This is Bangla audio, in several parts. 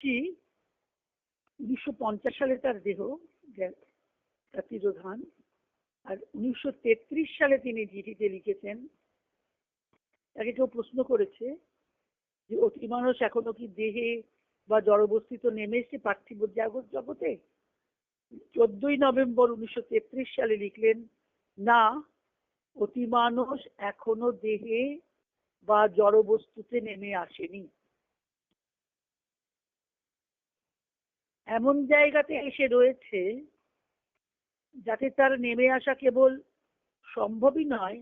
কি? উনিশশো পঞ্চাশ সালে তার দেহ তার তিরোধান। আর উনিশশো তেত্রিশ সালে তিনি চিঠিতে লিখেছেন, তাকে কেউ প্রশ্ন করেছে যে অতি মানুষ এখনও কি দেহে বা জড়বস্তিত নেমে এসছে পার্থিব জাগত জগতে? চোদ্দই নভেম্বর উনিশশো তেত্রিশ সালে লিখলেন, না অতি মানুষ এখনও দেহে বা জড়বস্তুতে নেমে আসেনি। এমন জায়গাতে এসে রয়েছে যাতে তার নেমে আসা কেবল সম্ভবই নয়,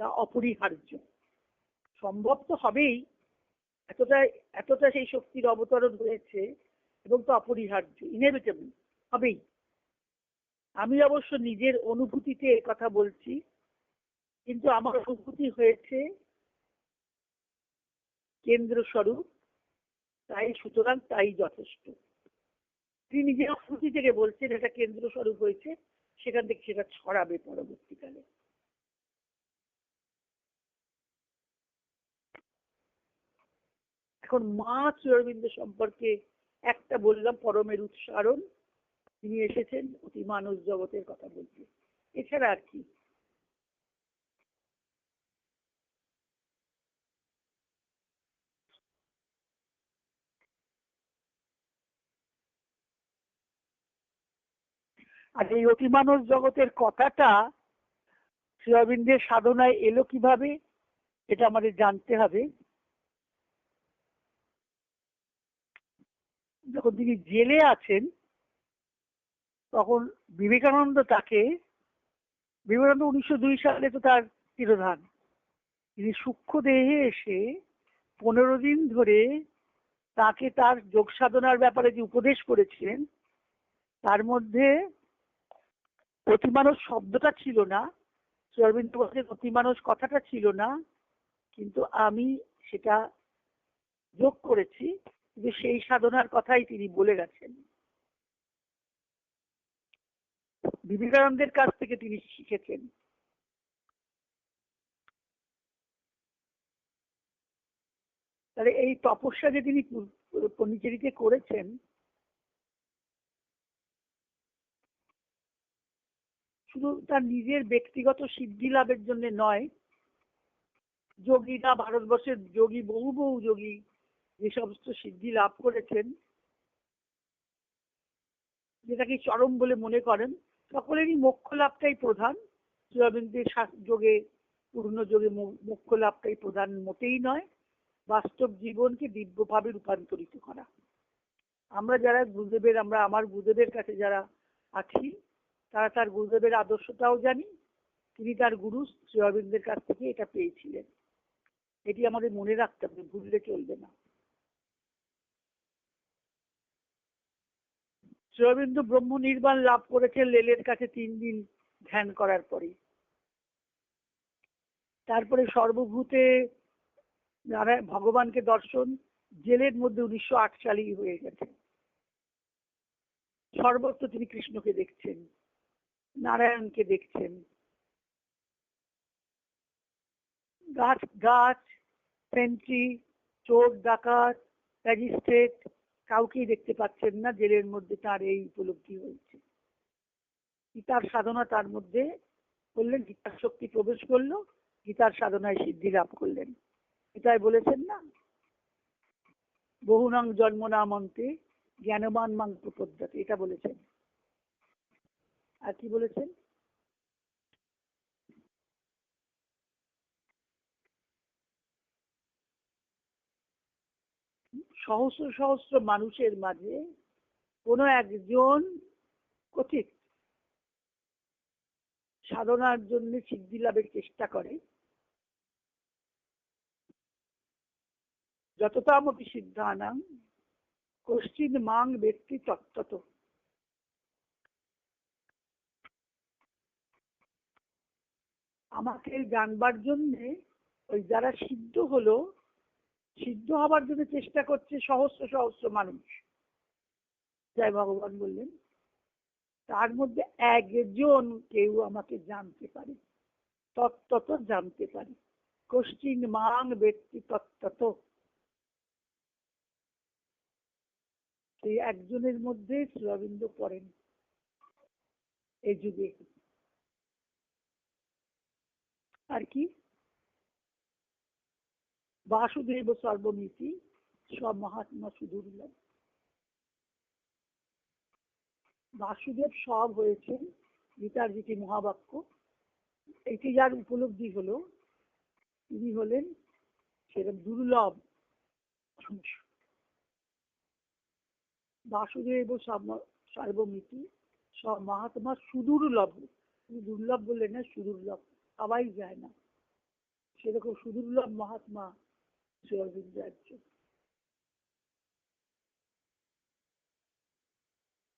তা অপরিহার্য। সম্ভব তো হবেই, এতটা এতটা সেই শক্তির অবতরণ হয়েছে এবং তো অপরিহার্য ইনেভিটেবল হবেই। আমি অবশ্য নিজের অনুভূতিতে কথা বলছি, কিন্তু আমার অনুভূতি হয়েছে কেন্দ্র স্বরূপ তাই, সুতরাং তাই যথেষ্ট। তিনি নিজের অনুভূতি থেকে বলছেন, এটা কেন্দ্র স্বরূপ হয়েছে, সেখান থেকে সেটা ছড়াবে পরবর্তীকালে। এখন মা শ্রীঅরবিন্দ সম্পর্কে একটা বললাম, পরমের উচ্চারণ। তিনি এসেছেন, অতি মানুষ জগতের কথা বলতে। এছাড়া আর কি? আর এই অতিমানস জগতের কথাটা শ্রীঅরবিন্দের সাধনায় এলো কীভাবে, এটা আমাদের জানতে হবে। যখন তিনি জেলে আছেন, তখন বিবেকানন্দ তাকে, বিবেকানন্দ উনিশশো দুই সালে তো তার তিরোধান। তিনি সূক্ষ্ম দেহে এসে পনেরো দিন ধরে তাকে তার যোগ সাধনার ব্যাপারে যে উপদেশ করেছিলেন, তার মধ্যে অতিমানস শব্দটা ছিল না। শ্রী অরবিন্দ বলছেন অতিমানস কথাটা ছিল না। কিন্তু আমি সেটা যোগ করেছি যে সেই সাধনার কথাই তিনি বলে গেছেন। বিবেকানন্দের কাছ থেকে তিনি শিখেছেন। তাহলে এই তপস্যা যে তিনি পু- পন্ডিচেরিতে করেছেন শুধু তার নিজের ব্যক্তিগত সিদ্ধি লাভের জন্য নয়, যোগীরা ভারতবর্ষের যোগী, বহু বহু যোগী যে সমস্ত সিদ্ধি লাভ করেছেন, যেটাকে চরম বলে মনে করেন, সকলেরই মোক্ষ লাভটাই প্রধান। শ্রীঅরবিন্দের যোগে পূর্ণ যোগে মোক্ষ লাভটাই প্রধান মোটেই নয়, বাস্তব জীবনকে দিব্যভাবে রূপান্তরিত করা। আমরা যারা গুরুদেবের, আমরা আমার গুরুদেবের কাছে যারা আছি তারা তার গুরুদেবের আদর্শটাও জানি। তিনি তার গুরু শ্রী অরবিন্দের কাছ থেকে এটা পেয়েছিলেন। এটি আমাদের মনে রাখতে হবে, ভুললে চলবে না। শ্রী অরবিন্দ ব্রহ্ম নির্বাণ লাভ করেছেন লেলের কাছে তিন দিন ধ্যান করার পরে। তারপরে সর্বভূতে ভগবানকে দর্শন জেলের মধ্যে উনিশশো আট সালেই হয়ে গেছে। সর্বত্র তিনি কৃষ্ণকে দেখছেন। নারায়ণকে দেখছেন। গাছ গাছ সেন্ট্রি চোর, ডাকাত, ম্যাজিস্ট্রেট কাউকেই দেখতে পাচ্ছেন না, জেলের মধ্যে তার এই উপলব্ধি হয়েছে। গীতার সাধনা তার মধ্যে করলেন, গীতার শক্তি প্রবেশ করল, গীতার সাধনায় সিদ্ধি লাভ করলেন। এটাই বলেছেন না, বহুনাং জন্ম নামন্তে জ্ঞানবান মাং প্রপদ্যাতে, এটা বলেছেন। আর কি বলেছেন? সহস্র সহস্র মানুষের মাঝে কোনো একজন কথিত সাধনার জন্য সিদ্ধি লাভের চেষ্টা করে। যততামপি সিদ্ধানাং কশ্চিন মাং ব্যক্তি তত্ত্বত আমাকে জানবার জন্যে ওই যারা সিদ্ধ হলো, সিদ্ধ হবার জন্য চেষ্টা করছে সহস্র সহস্র মানুষ। জয় ভগবান বললেন, তার মধ্যে একজন কেউ আমাকে জানতে পারে, তত্ত্বত জানতে পারে। কশ্চিন মান ব্যক্তি তত্ত্বত। সেই একজনের মধ্যে শ্রীঅরবিন্দ পড়েন এই যুগে। আর কি? বাসুদেব সর্বমিতি সব মহাত্মা সুদুর্লভ বাসুদেব সব হয়েছেন গীতার যেটি মহাবাক্য। এটি যার উপলব্ধি হলো, তিনি হলেন সেরকম দুর্লভ বাসুদেব সর্বমিতি সব মহাত্মা সুদুর্লভ। দুর্লভ বললে না, সুদুর্লভ। সবাই যায় না। সেরকম সুদুর্লভ মহাত্মা শ্রী একজন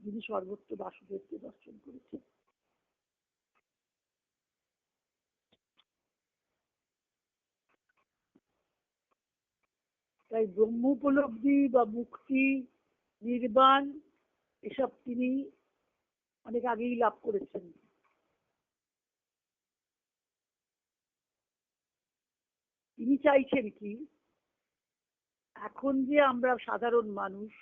যিনি সর্বত্র বাসুদেবকে দর্শন করেছেন। তাই ব্রহ্ম উপলব্ধি বা মুক্তি, নির্বাণ, এসব তিনি অনেক আগেই লাভ করেছেন। তিনি চাইছেন কি, এখন যে আমরা সাধারণ মানুষ,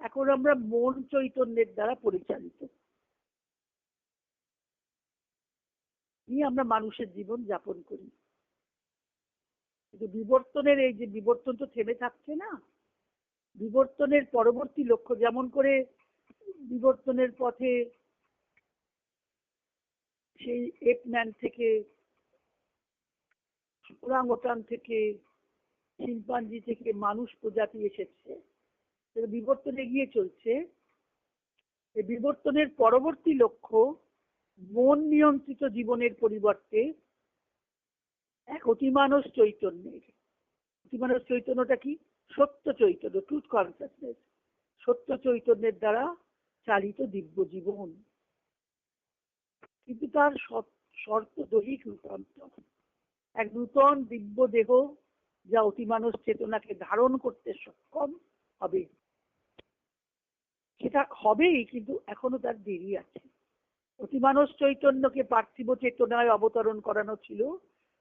এখন আমরা মন চৈতন্যের দ্বারা পরিচালিত। নিয়ে আমরা মানুষের জীবন যাপন করি। কিন্তু বিবর্তনের এই যে বিবর্তন তো থেমে থাকছে না, বিবর্তনের পরবর্তী লক্ষ্য যেমন করে বিবর্তনের পথে সেই এপ এপম্যান থেকে ওরাংওটান থেকে শিম্পাঞ্জি থেকে মানুষ প্রজাতি এসেছে। বিবর্তন এগিয়ে চলছে। এই বিবর্তনের পরবর্তী লক্ষ্য মন নিয়ন্ত্রিত জীবনের পরিবর্তে এক অতিমানস চৈতন্যের। অতিমানস চৈতন্যটা কি? সত্য চৈতন্য ট্রুথ কনসিয়াসনেস সত্য চৈতন্যের দ্বারা চালিত দিব্য জীবন। কিন্তু তার শর্ত দৈহিক রূপান্তর। এক নূতন দিব্য দেহ যা অতিমানস চেতনাকে ধারণ করতে সক্ষম হবে। সেটা হবেই, কিন্তু এখনও তার দেরি আছে। অতিমানস চৈতন্যকে পার্থিব চেতনায় অবতরণ করানো ছিল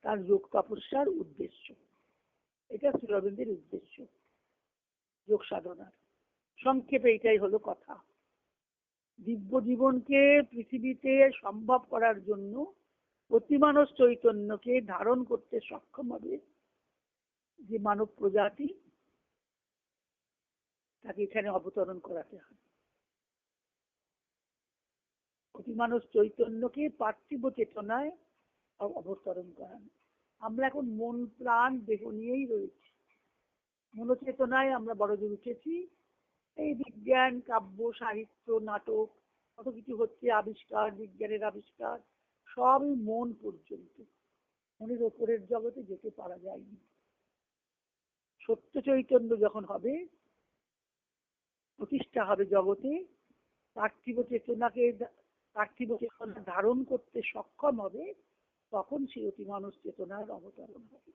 তার যোগ তপস্যার উদ্দেশ্য। এটা শ্রীরবীন্দ্রের উদ্দেশ্য, যোগ সাধনার। সংক্ষেপে এটাই হলো কথা। দিব্য জীবনকে পৃথিবীতে সম্ভব করার জন্য অতিমানস চৈতন্যকে ধারণ করতে সক্ষম হবে যে মানব প্রজাতি তাকে এখানে অবতরণ করাতে হবে। অতিমানস চৈতন্যকে পার্থিব চেতনায় অবতরণ করানো। আমরা এখন মন, প্রাণ, দেহ নিয়েই রয়েছি। মনোচেতনায় আমরা বড় জোর উঠেছি। এই বিজ্ঞান, কাব্য, সাহিত্য, নাটক, কত কিছু হচ্ছে, আবিষ্কার, বিজ্ঞানের আবিষ্কার। সবই মন পর্যন্ত। মনের ওপরের জগতে যেতে পারা যায়নি। সত্য চৈতন্য যখন হবে, প্রতিষ্ঠা হবে জগতে, পার্থিব চেতনাকে পার্থিব চেতনা ধারণ করতে সক্ষম হবে, তখন সে অতি মানুষ চেতনার অবতরণ হবে।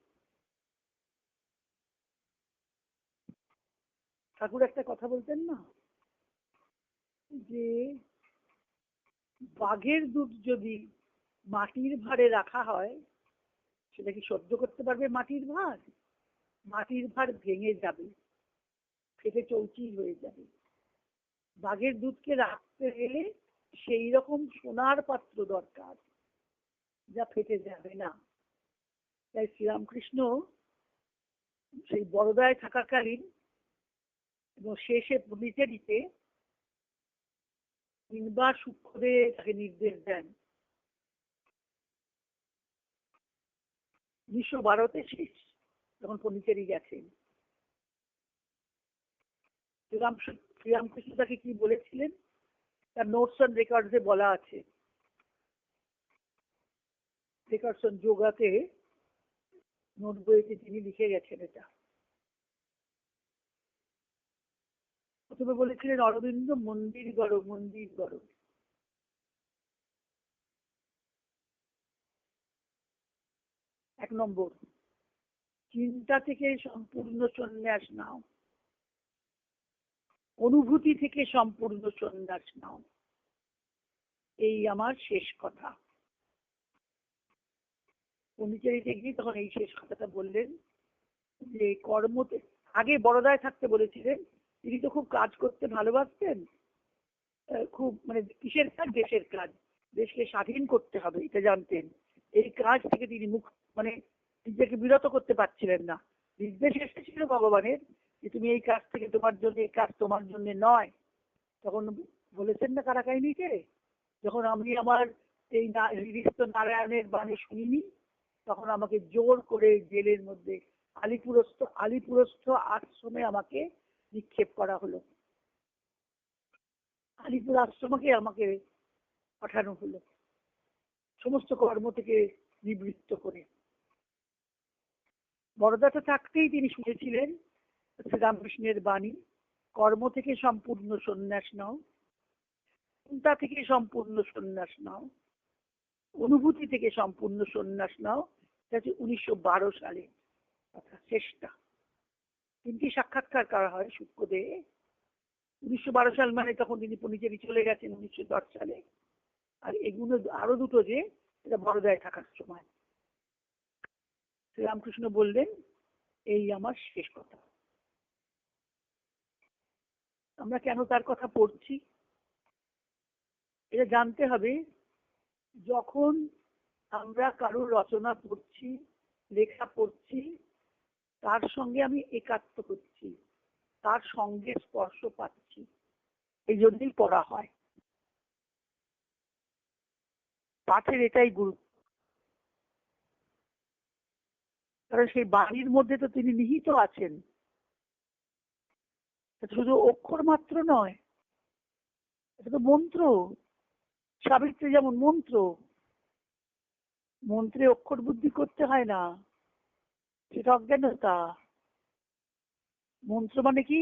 ঠাকুর একটা কথা বলতেন না? যে বাঘের দুধ যদি মাটির ভারে রাখা হয়, সেটা কি সহ্য করতে পারবে মাটির ভার মাটির ভার ভেঙে যাবে, ফেটে চৌচির হয়ে যাবে। বাঘের দুধকে রাখতে গেলে সেই রকম সোনার পাত্র দরকার, যা ফেটে যাবে না। তাই শ্রীরামকৃষ্ণ সেই বড়দায় থাকাকালীন এবং শেষে নিতে তিনবার সূক্ষ্মদের তাকে নির্দেশ দেন। উনিশশো বারোতে শেষ যখন পন্ডিচেরি গেছেন শ্রীরাম শ্রীরামকৃষ্ণ তাকে কি বলেছিলেন? তার নোটস অন রেকর্ডসে বলা আছে। রেকর্ডস অন যোগাতে নোট বইতে তিনি লিখে গেছেন এটা। প্রথমে বলেছিলেন, অরবিন্দ মন্দির গড় মন্দির গড়। এক নম্বর। চিন্তা থেকে সম্পূর্ণ সন্ন্যাস নাও। অনুভূতি থেকে সম্পূর্ণ সন্ন্যাস নাও। এই আমার শেষ কথা। পন্ডিচেরিতে গিয়ে তখন এই শেষ কথাটা বললেন যে কর্মতে আগে বড়দায় থাকতে বলেছিলেন, তিনি তো খুব কাজ করতে ভালোবাসতেন খুব মানে কিসের কাজ, দেশের কাজ, দেশকে স্বাধীন করতে হবে, এটা জানতেন। এই কাজ থেকে তিনি মুখ মানে নিজেকে বিরত করতে পারছিলেন না। নির্দেশ এসেছিল ভগবানের যে তুমি এই কাজ থেকে তোমার জন্য, এই কাজ তোমার জন্য নয়। তখন বলেছেন না কারাকাহিনীতে? যখন আমি আমার এই না- নারায়ণের বাণী শুনিনি, তখন আমাকে জোর করে জেলের মধ্যে আলিপুরস্থ আলিপুরস্থ আশ্রমে আমাকে নিক্ষেপ করা হলো। আলিপুর আশ্রমকে আমাকে পাঠানো হলো। সমস্ত কর্ম থেকে নিবৃত্ত করে। বড়দাতে থাকতেই তিনি শুনেছিলেন শ্রীরামকৃষ্ণের বাণী, কর্ম থেকে সম্পূর্ণ সন্ন্যাস নাও, চিন্তা থেকে সম্পূর্ণ সন্ন্যাস নাও, অনুভূতি থেকে সম্পূর্ণ সন্ন্যাস নাও হচ্ছে উনিশশো বারো সালে শেষটা। তিনটি সাক্ষাৎকার করা হয় শুক্রদে উনিশশো বারো সাল মানে তখন তিনি পুনিচেরি চলে গেছেন উনিশশো দশ সালে। আর এগুলো আরও দুটো যে, এটা বড়দায় থাকার সময়। শ্রীরামকৃষ্ণ বললেন, এই আমার শেষ কথা। আমরা কেন তার কথা পড়ছি? এটা জানতে হবে, যখন আমরা কারোর রচনা পড়ছি, লেখা পড়ছি, তার সঙ্গে আমি একাত্ম করছি, তার সঙ্গে স্পর্শ পাচ্ছি, এই জন্যই পড়া হয়। পাঠের এটাই গুরুত্ব কারণ সেই বাণীর মধ্যে তো তিনি নিহিত আছেন। শুধু অক্ষর মাত্র নয়, এটা তো মন্ত্র। সাবিত্রী যেমন মন্ত্র, মন্ত্রে অক্ষর বুদ্ধি করতে হয় না, সেটা অজ্ঞানতা। মন্ত্র মানে কি?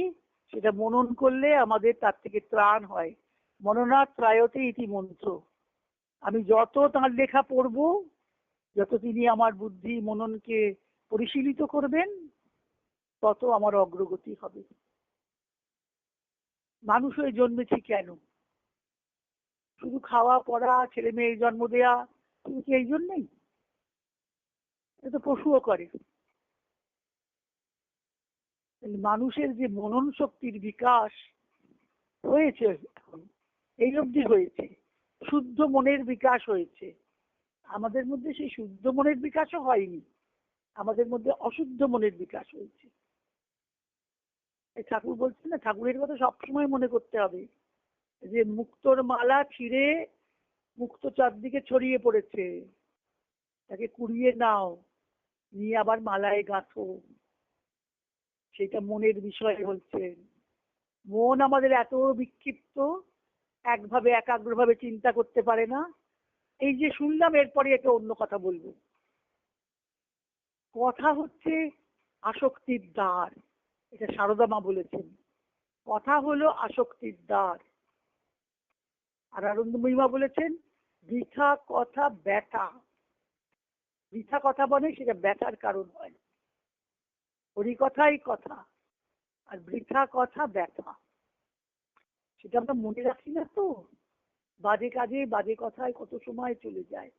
সেটা মনন করলে আমাদের তার থেকে ত্রাণ হয়। মননা ত্রায়তে ইতি মন্ত্র। আমি যত তাঁর লেখা পড়ব, যত তিনি আমার বুদ্ধি মননকে পরিশীলিত করবেন, তত আমার অগ্রগতি হবে। মানুষ হয়ে জন্মেছি কেন? শুধু খাওয়া, পড়া, ছেলে মেয়ের জন্ম দেয়া শুধু কি এই জন্যই? এটা পশুও করে। মানুষের যে মনন শক্তির বিকাশ হয়েছে এই অবধি হয়েছে। শুদ্ধ মনের বিকাশ হয়েছে। আমাদের মধ্যে সেই শুদ্ধ মনের বিকাশও হয়নি। আমাদের মধ্যে অশুদ্ধ মনের বিকাশ হয়েছে। ঠাকুর বলছেন না, ঠাকুরের কথা সবসময় মনে করতে হবে যে মুক্তোর মালা ছিঁড়ে মুক্ত চারদিকে ছড়িয়ে পড়েছে। তাকে কুড়িয়ে নাও, নিয়ে আবার মালায় গাঁথো। সেটা মনের বিষয় বলছেন। মন আমাদের এত বিক্ষিপ্ত একভাবে একাগ্রভাবে চিন্তা করতে পারে না। এই যে শুনলাম, এরপরে একটা অন্য কথা বলব। কথা হচ্ছে আসক্তির দ্বার। এটা সারদা মা বলেছেন। কথা হলো আসক্তির দ্বার। আর আনন্দময়ী মা বলেছেন, বৃথা কথা ব্যথা। বৃথা কথা বলে, সেটা ব্যথার কারণ হয়। হরি কথাই কথা, আর বৃথা কথা ব্যথা। সেটা আমরা মনে রাখি না তো। বাজে কাজে বাজে কথায় কত সময় চলে যায়।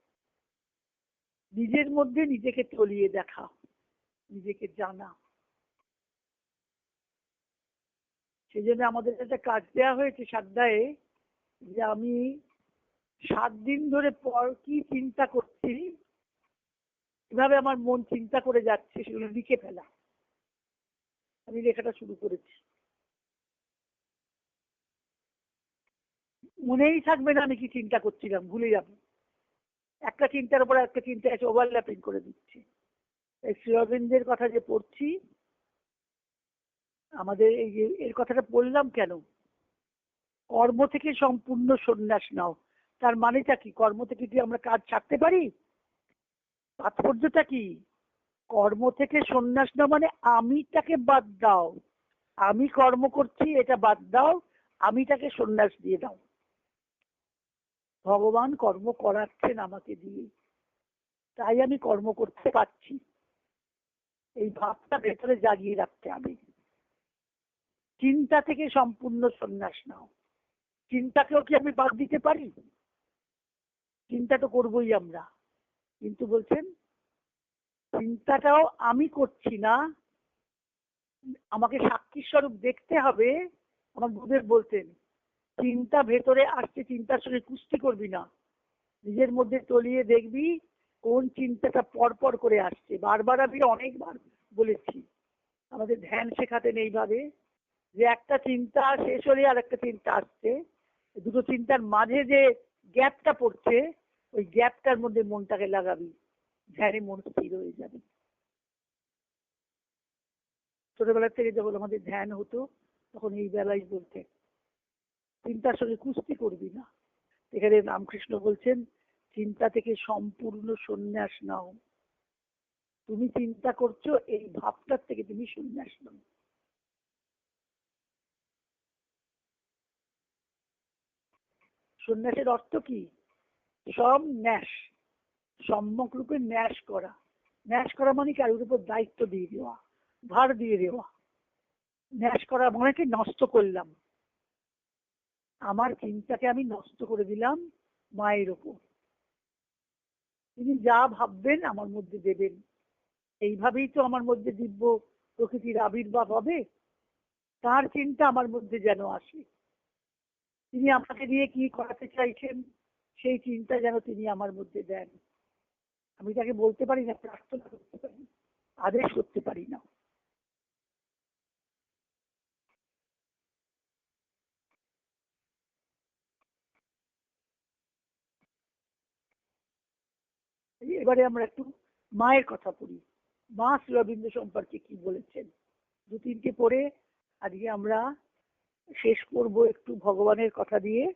নিজের মধ্যে নিজেকে তলিয়ে দেখা, নিজেকে জানা। সেই জন্য আমাদের একটা কাজ দেওয়া হয়েছে সাদ্দায়, যে আমি সাত দিন ধরে পর কি চিন্তা করছি, কীভাবে আমার মন চিন্তা করে যাচ্ছে সেগুলো লিখে ফেলা। আমি লেখাটা শুরু করেছি। মনেই থাকবে না আমি কি চিন্তা করছিলাম, ভুলে যাব। একটা চিন্তার উপর একটা চিন্তা আছে ওভারল্যাপিং করে দিচ্ছি। এই শ্রীঅরবিন্দের কথা যে পড়ছি, আমাদের এই যে, এর কথাটা বললাম কেন? কর্ম থেকে সম্পূর্ণ সন্ন্যাস নাও। তার মানেটা কি? কর্ম থেকে কি আমরা কাজ ছাড়তে পারি? তাৎপর্যটা কি? কর্ম থেকে সন্ন্যাস নাও মানে আমিটাকে বাদ দাও। আমি কর্ম করছি, এটা বাদ দাও, আমিটাকে সন্ন্যাস দিয়ে দাও। ভগবান কর্ম করাচ্ছেন আমাকে দিয়ে। তাই আমি কর্ম করতে পারছি। এই ভাবটা ভেতরে জাগিয়ে রাখতে হবে। চিন্তা থেকে সম্পূর্ণ সন্ন্যাস নাও। চিন্তাকেও কি আমি বাদ দিতে পারি? চিন্তা তো করবোই আমরা। কিন্তু বলছেন, চিন্তাটাও আমি করছি না। আমাকে সাক্ষী স্বরূপ দেখতে হবে, আমার গুরুদেব বলতেন। চিন্তা ভেতরে আসছে চিন্তার সঙ্গে কুস্তি করবি না। নিজের মধ্যে তলিয়ে দেখবি কোন চিন্তাটা পরপর করে আসছে। বারবার আমি অনেকবার বলেছি, আমাদের ধ্যান শেখাতেন এইভাবে যে একটা চিন্তা শেষ হলে আর একটা চিন্তা আসছে। দুটো চিন্তার মাঝে যে গ্যাপটা পড়ছে, ওই গ্যাপটার মধ্যে মনটাকে লাগাবি, ধ্যানে মন স্থির হয়ে যাবে। ছোটবেলা থেকে যখন আমাদের ধ্যান হতো, তখন এই বেলায় বলতে চিন্তার সঙ্গে কুস্তি করবি না। এখানে রামকৃষ্ণ বলছেন, চিন্তা থেকে সম্পূর্ণ সন্ন্যাস নাও। তুমি চিন্তা করছ, এই ভাবটার থেকে তুমি সন্ন্যাস নাও। সন্ন্যাসের অর্থ কি? সব ন্যাস, সম্যক রূপে ন্যাস করা। ন্যাস করা মানে কারোর উপর দায়িত্ব দিয়ে দেওয়া, ভার দিয়ে দেওয়া। ন্যাস করা মানে কি? নষ্ট করলাম। আমার চিন্তাকে আমি নষ্ট করে দিলাম মায়ের ওপর। তিনি যা ভাববেন আমার মধ্যে দেবেন। এইভাবেই তো আমার মধ্যে দিব্য প্রকৃতির আবির্ভাব হবে। তার চিন্তা আমার মধ্যে যেন আসে। তিনি আমাকে দিয়ে কি করাতে চাইছেন, সেই চিন্তা যেন তিনি আমার মধ্যে দেন। আমি তাকে বলতে পারি না, প্রার্থনা করতে পারি আদেশ করতে পারি না। এবারে আমরা একটু মায়ের কথা পড়ি। মা শ্রীরবীন্দ্র সম্পর্কে কি বলেছেন? দু তিনটে পড়ে, আজকে আমরা শেষ করব একটু ভগবানের কথা দিয়ে।